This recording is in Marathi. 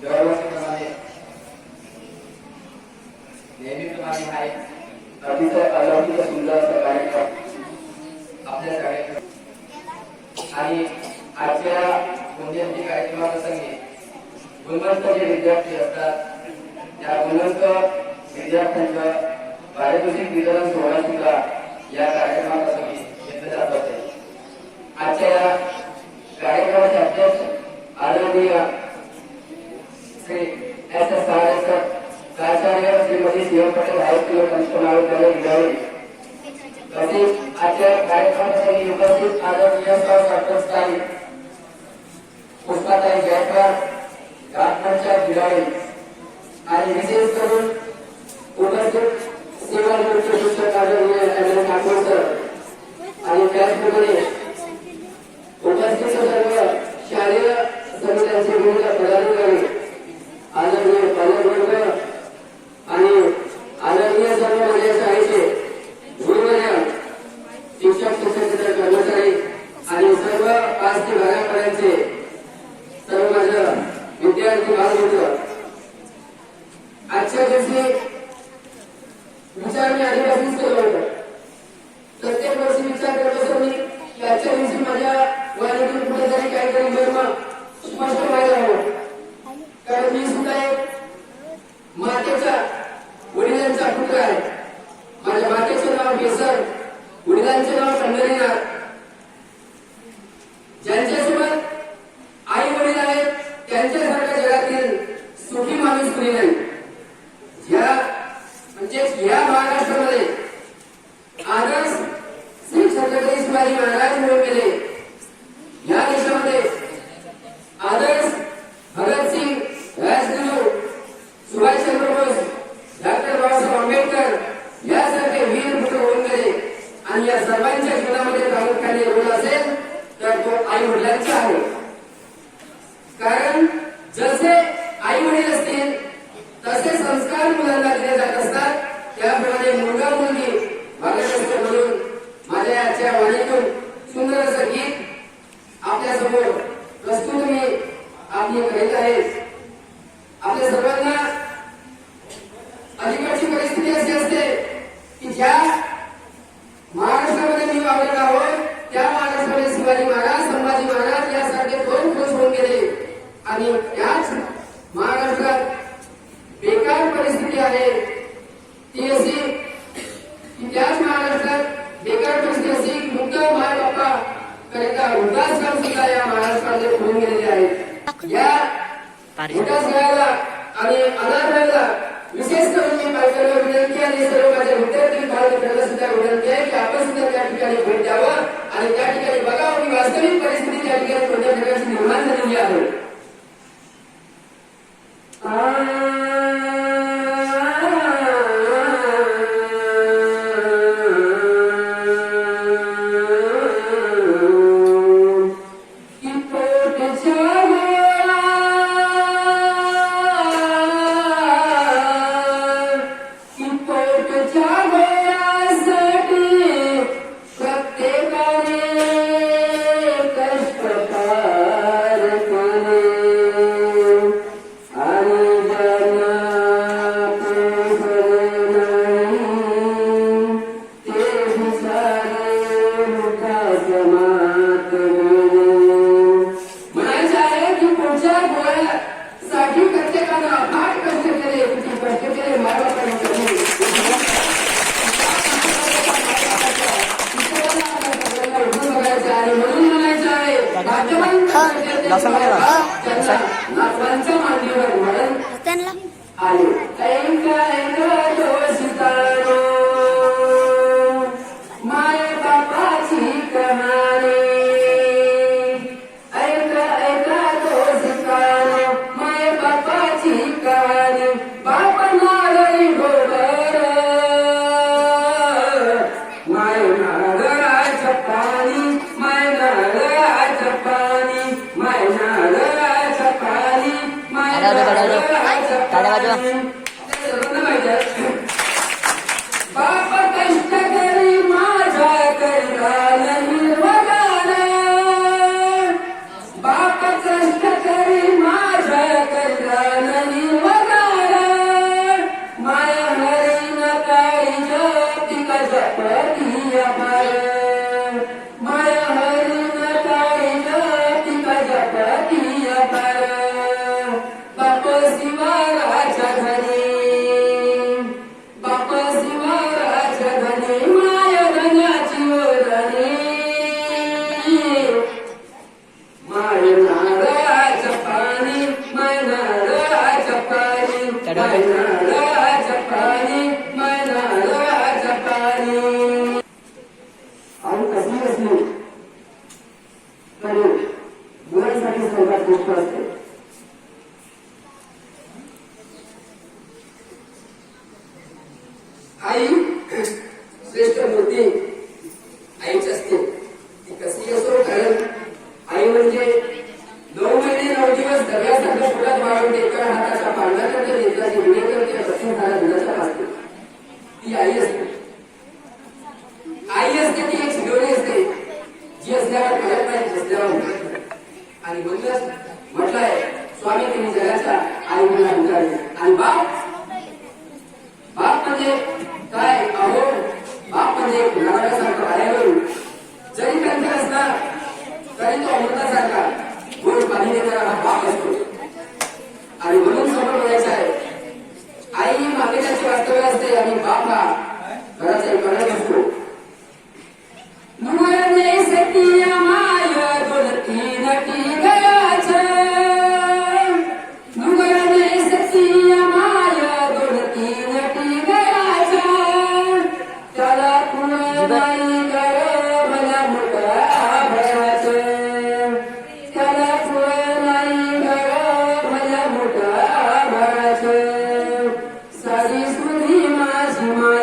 There श्रीमती शिव पटेल तसेच आजच्या कार्यक्रमासाठी उपस्थित आदरणीय आणि विशेष करून उपस्थित सेवा निवृत्त शिक्षक आदरणीय ठाकूर सर आणि त्याचप्रमाणे उपस्थित सर्व शालेय समित्यांचे विविध पदाधिकारी आदरणीय पालकवर्ग आणि आदरणीय सर्व माझ्या शाळेचे गुरुवर्य शिक्षक शिक्षकेतर कर्मचारी आणि सर्व पाच ते सर्व माझ्या विद्यार्थी बालमित्र आजच्या दिवशी विचार मी आधीपासून केला होता. प्रत्येक वर्षी विचार करत असतो मी आजच्या दिवशी माझ्या वयातून कुठेतरी काहीतरी जन्म स्पष्ट सुखी माणूस कुणी नाही. या म्हणजे या महाराष्ट्रामध्ये आदर्श श्री छत्रपती शिवाजी महाराज मिळून शिवाजी महाराज संभाजी महाराज यासारखे दोन खुश होऊन गेले? आणि त्याच महाराष्ट्रात बेकार परिस्थिती आहे. ती अशी की त्याच महाराष्ट्रात बेकार परिस्थिती अशी मुक्त माय बापा करिता वृद्धाश्रम सुद्धा या महाराष्ट्रामध्ये खुलून गेलेले आहेत या वृद्धाश्रमाला आणि अनाथाला विशेष करून मी पालकांना विनंती आणि सर्व माझ्या विद्यार्थी बालमित्रांना सुद्धा विनंती आहे की आपण सुद्धा त्या ठिकाणी भेट द्यावं आणि त्या ठिकाणी बघावं की वास्तविक परिस्थिती त्या ठिकाणी कोणत्या प्रकारची निर्माण झालेली आहे. రసం 来吧这 दिसल्यावर घडत नाही दिसल्यावर घडत नाही आणि म्हणलं म्हटलंय स्वामी त्यांनी जगाचा आई मुला विचारले आणि बाप? बाप म्हणजे काय? अहो बाप म्हणजे नारळासारखं बाहेर जरी कंठ असला तरी तो अमृतासारखा. Carisma, rimas, rimas.